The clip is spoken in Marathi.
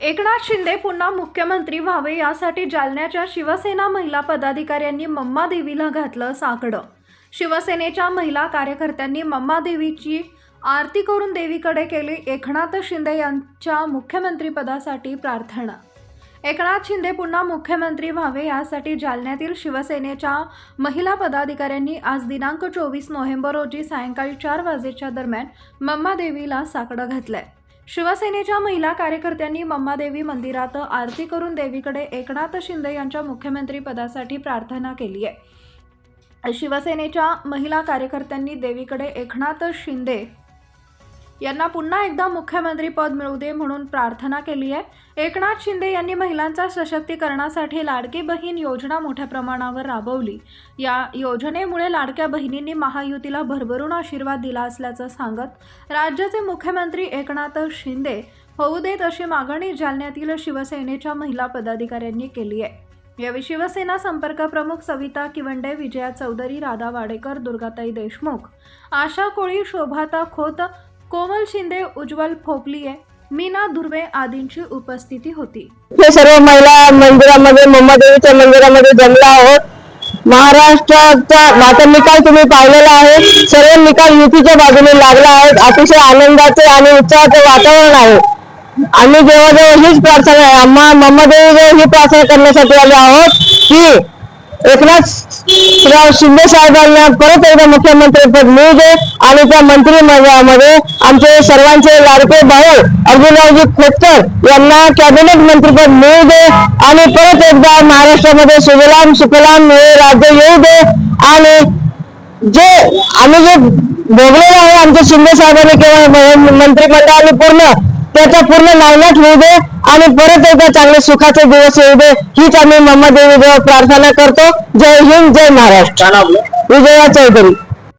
एकनाथ शिंदे पुन्हा मुख्यमंत्री व्हावे यासाठी जालन्याच्या शिवसेना महिला पदाधिकाऱ्यांनी मम्मा देवीला घातलं साकडं. शिवसेनेच्या महिला कार्यकर्त्यांनी मम्मा देवीची आरती करून देवीकडे केली एकनाथ शिंदे यांच्या मुख्यमंत्रीपदासाठी प्रार्थना. एकनाथ शिंदे पुन्हा मुख्यमंत्री व्हावे यासाठी जालन्यातील शिवसेनेच्या महिला पदाधिकाऱ्यांनी आज दिनांक चोवीस नोव्हेंबर रोजी सायंकाळी चार वाजेच्या दरम्यान मम्मा देवीला साकडं घातलंय. शिवसेनेच्या महिला कार्यकर्त्यांनी मम्मादेवी मंदिरात आरती करून देवीकडे एकनाथ शिंदे यांच्या मुख्यमंत्री पदासाठी प्रार्थना केली आहे. शिवसेनेच्या महिला कार्यकर्त्यांनी देवीकडे एकनाथ शिंदे यांना पुन्हा एकदा मुख्यमंत्री पद मिळू दे म्हणून प्रार्थना केली आहे. एकनाथ शिंदे यांनी महिलांच्या सशक्तीकरणासाठी लाडकी बहीण योजना मोठ्या प्रमाणावर राबवली. या योजनेमुळे लाडक्या बहिणींनी महायुतीला भरभरून आशीर्वाद दिला असल्याचं सांगत राज्याचे मुख्यमंत्री एकनाथ शिंदे होऊ देत अशी मागणी जालन्यातील शिवसेनेच्या महिला पदाधिकाऱ्यांनी केली आहे. यावेळी शिवसेना संपर्क प्रमुख सविता किवंडे विजया चौधरी राधा वाडेकर दुर्गाताई देशमुख आशा कोळी शोभाता खोत कोमल शिंदे उज्ज्वल फोपलिये मीना धुर्वे आदींची उपस्थिती होती. हे सर्व महिला मंदिरामध्ये मुंबादेवीच्या मंदिरामध्ये जमला आहोत. महाराष्ट्राचा आता निकाल तुम्ही पाहिलेला आहे. सर्व निकाल युतीच्या बाजूने लागला आहे. अतिशय आनंदाचे आणि उत्साहाचे वातावरण आहे. आम्ही जेव्हा हीच प्रार्थना आहे आम्हा मम्मादेवी ही प्रार्थना करण्यासाठी आले आहोत की एकनाथ शिंदे साहेबांना परत एकदा मुख्यमंत्री पद मिळू दे. आणि त्या मंत्रिमंडळामध्ये आमचे सर्वांचे लाडके भाऊ अर्जुनरावजी खोतकर यांना कॅबिनेट मंत्रीपद मिळू दे आणि परत एकदा महाराष्ट्रामध्ये सुजलाम सुफलाम हे राज्य येऊ दे. आणि जे आम्ही जे भोगलेलं आहे आमच्या शिंदे साहेबांनी किंवा मंत्रिमंडळाने पूर्ण त्याचा पूर्ण नायनाट होऊ दे आणि परत एकदा चांगले सुखाचे दिवस येऊ दे हीच आम्ही मम्मा देवी प्रार्थना करतो. जय हिंद जय महाराष्ट्र. विजया चौधरी.